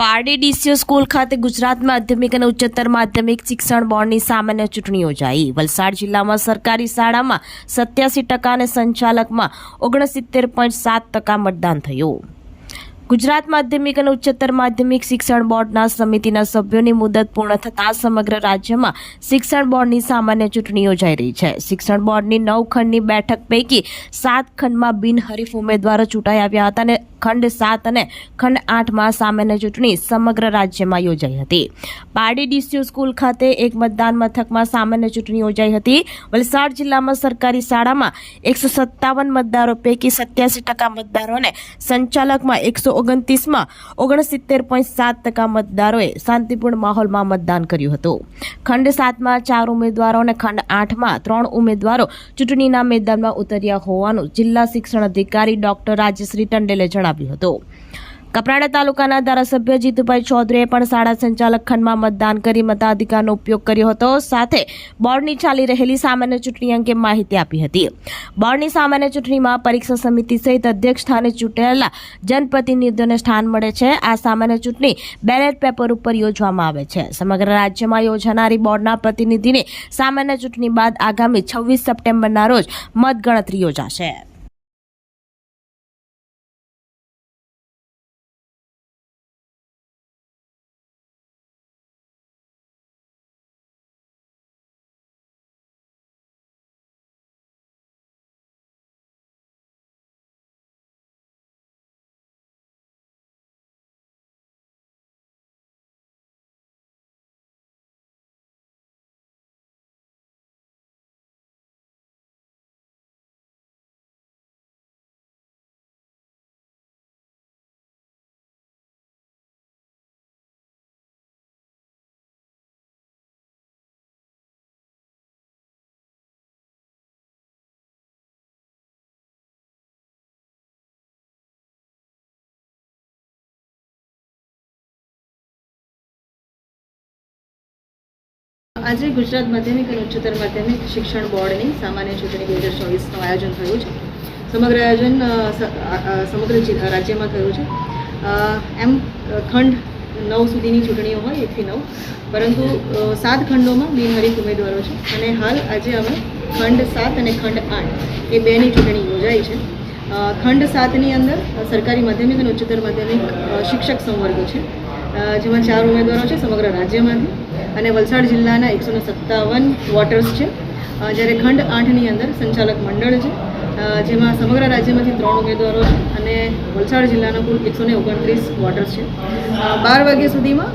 Pardi DCO school ખાતે ગુજરાત માધ્યમિક અને ઉચ્ચતર માધ્યમિક શિક્ષણ બોર્ડની સામાન્ય ચૂંટણી યોજાઈ. વલસાડ જિલ્લામાં સરકારી શાળામાં સત્યાસી ટકા અને સંચાલકમાં ઓગણસિત્તેર પોઈન્ટ સાત ટકા મતદાન થયું. ગુજરાત માધ્યમિક અને ઉચ્ચતર માધ્યમિક શિક્ષણ બોર્ડના સમિતિના સભ્યોની મુદત પૂર્ણ થતાં સમગ્ર રાજ્યમાં શિક્ષણ બોર્ડની સામાન્ય ચૂંટણી યોજાઈ રહી છે. શિક્ષણ બોર્ડની નવ ખંડની બેઠક પૈકી સાત ખંડમાં બિનહરીફ ઉમેદવારો ચૂંટાઈ આવ્યા હતા અને ખંડ સાત અને ખંડ આઠમાં સામાન્ય ચૂંટણી સમગ્ર રાજ્યમાં યોજાઈ હતી. પારડી ડીસીયુ સ્કૂલ ખાતે એક મતદાન મથકમાં સામાન્ય ચૂંટણી યોજાઈ હતી. વલસાડ જિલ્લામાં સરકારી શાળામાં એકસો સત્તાવન મતદારો પૈકી સત્યાસી ટકા મતદારોને સંચાલકમાં એકસો ઓગણત્રીસમાં ઓગણસિત્તેર પોઈન્ટ સાત ટકા મતદારોએ શાંતિપૂર્ણ માહોલમાં મતદાન કર્યું હતું. ખંડ સાતમાં ચાર ઉમેદવારો અને ખંડ આઠમાં ત્રણ ઉમેદવારો ચૂંટણીના મેદાનમાં ઉતર્યા હોવાનું જિલ્લા શિક્ષણ અધિકારી ડોક્ટર રાજશ્રી ટંડેલે જણાવ્યું હતું. કપરાડા તાલુકાના ધારાસભ્ય જીતુભાઈ ચૌધરીએ પણ શાળા સંચાલક ખંડમાં મતદાન કરી મતાધિકારનો ઉપયોગ કર્યો હતો. સાથે બોર્ડની ચાલી રહેલી સામાન્ય ચૂંટણી અંગે માહિતી આપી હતી. બોર્ડની સામાન્ય ચૂંટણીમાં પરીક્ષા સમિતિ સહિત અધ્યક્ષ સ્થાને ચૂંટાયેલા જનપ્રતિનિધિઓને સ્થાન મળે છે. આ સામાન્ય ચૂંટણી બેલેટ પેપર ઉપર યોજવામાં આવે છે. સમગ્ર રાજ્યમાં યોજાનારી બોર્ડના પ્રતિનિધિની સામાન્ય ચૂંટણી બાદ આગામી છવ્વીસ સપ્ટેમ્બરના રોજ મતગણતરી યોજાશે. આજે ગુજરાત માધ્યમિક અને ઉચ્ચતર માધ્યમિક શિક્ષણ બોર્ડની સામાન્ય ચૂંટણી બે હજાર ચોવીસનું આયોજન થયું છે. સમગ્ર આયોજન સમગ્ર રાજ્યમાં થયું છે. એમ ખંડ નવ સુધીની ચૂંટણીઓ હોય, એકથી નવ. પરંતુ સાત ખંડોમાં બિનહરીફ ઉમેદવારો છે. અને હાલ આજે અમે ખંડ સાત અને ખંડ આઠ એ બેની ચૂંટણી યોજાઈ છે. ખંડ સાતની અંદર સરકારી માધ્યમિક અને ઉચ્ચતર માધ્યમિક શિક્ષક સંવર્ગ છે. જેમાં ચાર ઉમેદવારો છે સમગ્ર રાજ્યમાંથી. અને વલસાડ જિલ્લાના એકસો સત્તાવન વોટર્સ છે. જ્યારે ખંડ આઠની અંદર સંચાલક મંડળ છે. જેમાં સમગ્ર રાજ્યમાંથી ત્રણ ઉમેદવારો છે અને વલસાડ જિલ્લાના કુલ એકસો ઓગણત્રીસ વોટર્સ છે. બાર વાગ્યા સુધીમાં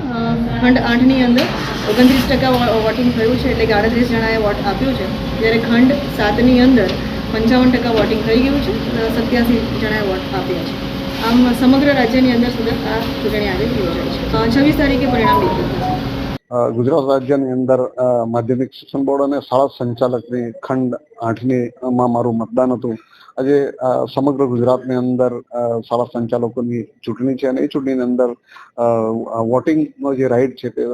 ખંડ આઠની અંદર ઓગણત્રીસ ટકા વોટિંગ થયું છે એટલે કે આડત્રીસ જણાએ વોટ આપ્યો છે. જ્યારે ખંડ સાતની અંદર પંચાવન ટકા વોટિંગ થઈ ગયું છે સત્યાસી જણાએ વોટ આપ્યા છે. આમ સમગ્ર રાજ્યની અંદર સુધી આ ચૂંટણી આજે યોજાય છે. છવ્વીસ તારીખે પરિણામ અ, ગુજરાત રાજ્યની અંદર માધ્યમિક શિક્ષણ બોર્ડ અને શાળા સંચાલકની ખંડ આઠની માં મારું મતદાન હતું. આજે સમગ્ર ગુજરાતની અંદર શાળા સંચાલકોની ચૂંટણી છે અને એ ચૂંટણીની અંદર વોટિંગનો જે રાઇટ છે તે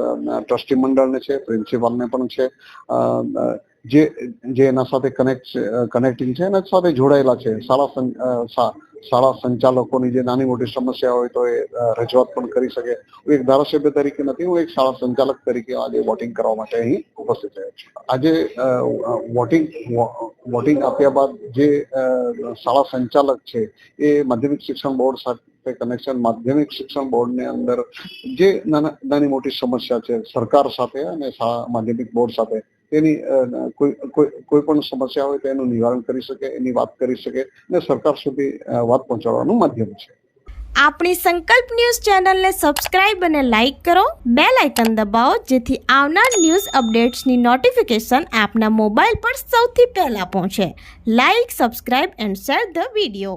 ટ્રસ્ટી મંડળને છે, પ્રિન્સિપાલને પણ છે જે જે એના સાથે કનેક્ટ કનેક્ટિંગ છે એના સાથે જોડાયેલા છે. શાળા શાળા સંચાલકોની જે નાની મોટી સમસ્યા હોય તો એ રજૂઆત પણ કરી શકે. હું એક ધારાસભ્ય તરીકે નથી, હું એક શાળા સંચાલક તરીકે આજે વોટિંગ કરવા માટે અહીં ઉપસ્થિત થયો છું. આજે વોટિંગ વોટિંગ આપ્યા બાદ જે શાળા સંચાલક છે, એ માધ્યમિક શિક્ષણ બોર્ડ સાથે કનેક્શન માધ્યમિક શિક્ષણ બોર્ડની અંદર જે નાના મોટી સમસ્યા છે, સરકાર સાથે અને માધ્યમિક બોર્ડ સાથે તેની કોઈ પણ સમસ્યા હોય તો એનું નિવારણ કરી શકે, એની વાત કરી શકે અને સરકાર સુધી વાત પહોંચાડવાનું માધ્યમ છે. આપણી સંકલ્પ ન્યૂઝ ચેનલને સબસ્ક્રાઇબ અને લાઇક કરો. બે લાઇકન દબાવો, જેથી આવનાર ન્યૂઝ અપડેટ્સની નોટિફિકેશન આપના મોબાઈલ પર સૌથી પહેલાં પહોંચે. Like, subscribe and share the video.